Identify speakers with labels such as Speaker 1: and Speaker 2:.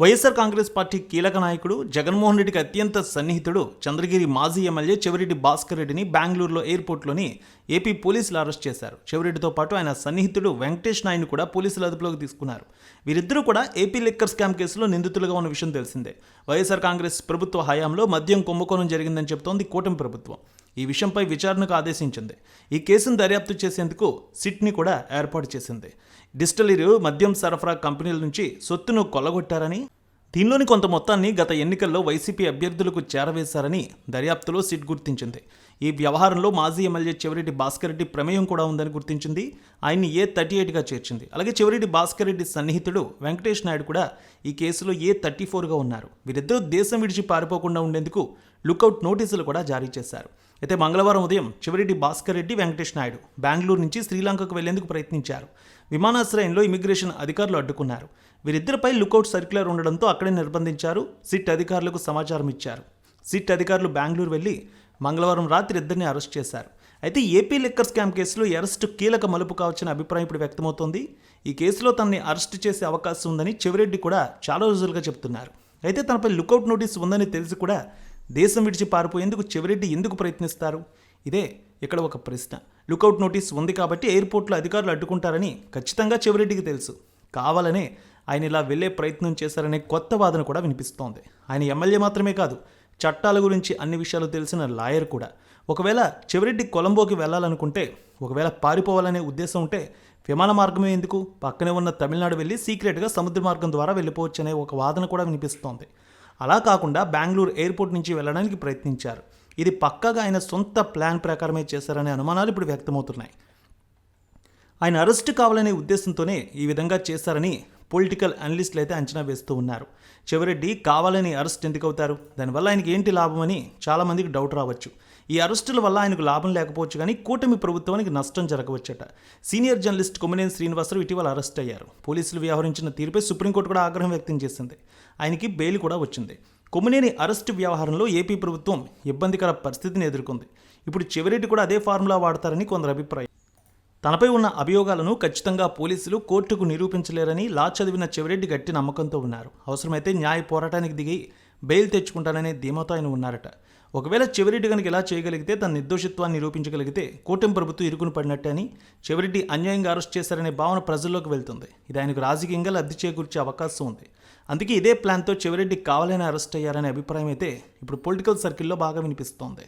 Speaker 1: YSR Congress party కీలక నాయకుడు జగన్మోహన్ రెడ్డికి అత్యంత సన్నిహితుడు చంద్రగిరి మాజీ ఎమ్మెల్యే చెవిరెడ్డి భాస్కర్ రెడ్డిని బెంగళూరులో ఎయిర్పోర్ట్లోని ఏపీ పోలీసులు అరెస్ట్ చేశారు. చెవిరెడ్డితో పాటు ఆయన సన్నిహితుడు వెంకటేష్ నాయుడు కూడా పోలీసుల అదుపులోకి తీసుకున్నారు. వీరిద్దరూ కూడా ఏపీ లిక్కర్ స్కామ్ కేసులో నిందితులుగా ఉన్న విషయం తెలిసిందే. వైఎస్ఆర్ కాంగ్రెస్ ప్రభుత్వ హయాంలో మద్యం కుంభకోణం జరిగిందని చెబుతోంది కూటమి ప్రభుత్వం. ఈ విషయంపై విచారణకు ఆదేశించింది. ఈ కేసును దర్యాప్తు చేసేందుకు సిట్ని కూడా ఏర్పాటు చేసింది. డిస్టిలరీ మద్యం సరఫరా కంపెనీల నుంచి సొత్తును కొల్లగొట్టారని దీనిలోని కొంత మొత్తాన్ని గత ఎన్నికల్లో వైసీపీ అభ్యర్థులకు చేరవేశారని దర్యాప్తులో సిట్ గుర్తించింది. ఈ వ్యవహారంలో మాజీ ఎమ్మెల్యే చెవిరెడ్డి భాస్కర్ రెడ్డి ప్రమేయం కూడా ఉందని గుర్తించింది. ఆయన్ని ఏ థర్టీ ఎయిట్గా చేర్చింది. అలాగే చెవిరెడ్డి భాస్కర్ రెడ్డి సన్నిహితుడు వెంకటేష్ నాయుడు కూడా ఈ కేసులో ఏ థర్టీ ఫోర్గా ఉన్నారు. వీరిద్దరూ దేశం విడిచి పారిపోకుండా ఉండేందుకు లుకౌట్ నోటీసులు కూడా జారీ చేశారు. అయితే మంగళవారం ఉదయం చివరెడ్డి భాస్కర్ రెడ్డి వెంకటేష్ నాయుడు బెంగళూరు నుంచి శ్రీలంకకు వెళ్ళేందుకు ప్రయత్నించారు. విమానాశ్రయంలో ఇమిగ్రేషన్ అధికారులు అడ్డుకున్నారు. వీరిద్దరిపై లుకౌట్ సర్క్యులర్ ఉండడంతో అక్కడే నిర్బంధించారు. సిట్ అధికారులకు సమాచారం ఇచ్చారు. సిట్ అధికారులు బెంగళూరు వెళ్ళి మంగళవారం రాత్రి ఇద్దరిని అరెస్ట్ చేశారు. అయితే ఏపీ లిక్కర్ స్కామ్ కేసులో అరెస్టు కీలక మలుపు కావచ్చని అభిప్రాయం ఇప్పుడు వ్యక్తమవుతోంది. ఈ కేసులో తనని అరెస్ట్ చేసే అవకాశం ఉందని చెవిరెడ్డి కూడా చాలా రోజులుగా చెప్తున్నారు అయితే తనపై లుకౌట్ నోటీస్ ఉందని తెలిసి కూడా దేశం విడిచి పారిపోయేందుకు చెవిరెడ్డి ఎందుకు ప్రయత్నిస్తారు? ఇదే ఇక్కడ ఒక ప్రశ్న. లుకౌట్ నోటీస్ ఉంది కాబట్టి ఎయిర్పోర్ట్లో అధికారులు అడ్డుకుంటారని ఖచ్చితంగా చెవిరెడ్డికి తెలుసు. కావాలనే ఆయన ఇలా వెళ్ళే ప్రయత్నం చేశారనే కొత్త వాదన కూడా వినిపిస్తోంది. ఆయన ఎమ్మెల్యే మాత్రమే కాదు చట్టాల గురించి అన్ని విషయాలు తెలిసిన లాయర్ కూడా. ఒకవేళ చెవిరెడ్డి కొలంబోకి వెళ్ళాలనుకుంటే ఒకవేళ పారిపోవాలనే ఉద్దేశం ఉంటే విమాన మార్గమే ఎందుకు? పక్కనే ఉన్న తమిళనాడు వెళ్ళి సీక్రెట్గా సముద్ర మార్గం ద్వారా వెళ్ళిపోవచ్చు అనే ఒక వాదన కూడా వినిపిస్తోంది. అలా కాకుండా బెంగళూరు ఎయిర్పోర్ట్ నుంచి వెళ్ళడానికి ప్రయత్నించారు. ఇది పక్కగా ఆయన సొంత ప్లాన్ ప్రకారమే చేశారనే అనుమానాలు ఇప్పుడు వ్యక్తమవుతున్నాయి. ఆయన అరెస్ట్ కావాలనే ఉద్దేశంతోనే ఈ విధంగా చేశారని పొలిటికల్ అనలిస్టులు అయితే అంచనా వేస్తూ ఉన్నారు. చివరెడ్డి కావాలని అరెస్ట్ ఎందుకు అవుతారు? దానివల్ల ఆయనకి ఏంటి లాభమని చాలామందికి డౌట్ రావచ్చు. ఈ అరెస్టుల వల్ల ఆయనకు లాభం లేకపోవచ్చు కానీ కూటమి ప్రభుత్వానికి నష్టం జరగవచ్చట. సీనియర్ జర్నలిస్ట్ కొమ్మినేని శ్రీనివాసరావు ఇటీవల అరెస్ట్ అయ్యారు. పోలీసులు వ్యవహరించిన తీరుపై సుప్రీంకోర్టు కూడా ఆగ్రహం వ్యక్తం చేసింది. ఆయనకి బెయిల్ కూడా వచ్చింది. కొమ్మినేని అరెస్టు వ్యవహారంలో ఏపీ ప్రభుత్వం ఇబ్బందికర పరిస్థితిని ఎదుర్కొంది. ఇప్పుడు చివరెడ్డి కూడా అదే ఫార్ములా వాడతారని కొందరు అభిప్రాయం. తనపై ఉన్న అభియోగాలను ఖచ్చితంగా పోలీసులు కోర్టుకు నిరూపించలేరని లా చదివిన చెవిరెడ్డి గట్టి నమ్మకంతో ఉన్నారు. అవసరమైతే న్యాయ పోరాటానికి దిగి బెయిల్ తెచ్చుకుంటాననే ధీమాతో ఆయన ఉన్నారట. ఒకవేళ చెవిరెడ్డి కనుక ఇలా చేయగలిగితే తన నిర్దోషిత్వాన్ని నిరూపించగలిగితే కూటమి ప్రభుత్వం ఇరుకును పడినట్టే అని చెవిరెడ్డి అన్యాయంగా అరెస్ట్ చేశారనే భావన ప్రజల్లోకి వెళ్తుంది. ఇది ఆయనకు రాజకీయంగా లబ్ధి చేకూర్చే అవకాశం ఉంది. అందుకే ఇదే ప్లాన్తో చెవిరెడ్డి కావాలని అరెస్ట్ అయ్యారనే అభిప్రాయం అయితే ఇప్పుడు పొలిటికల్ సర్కిల్లో బాగా వినిపిస్తోంది.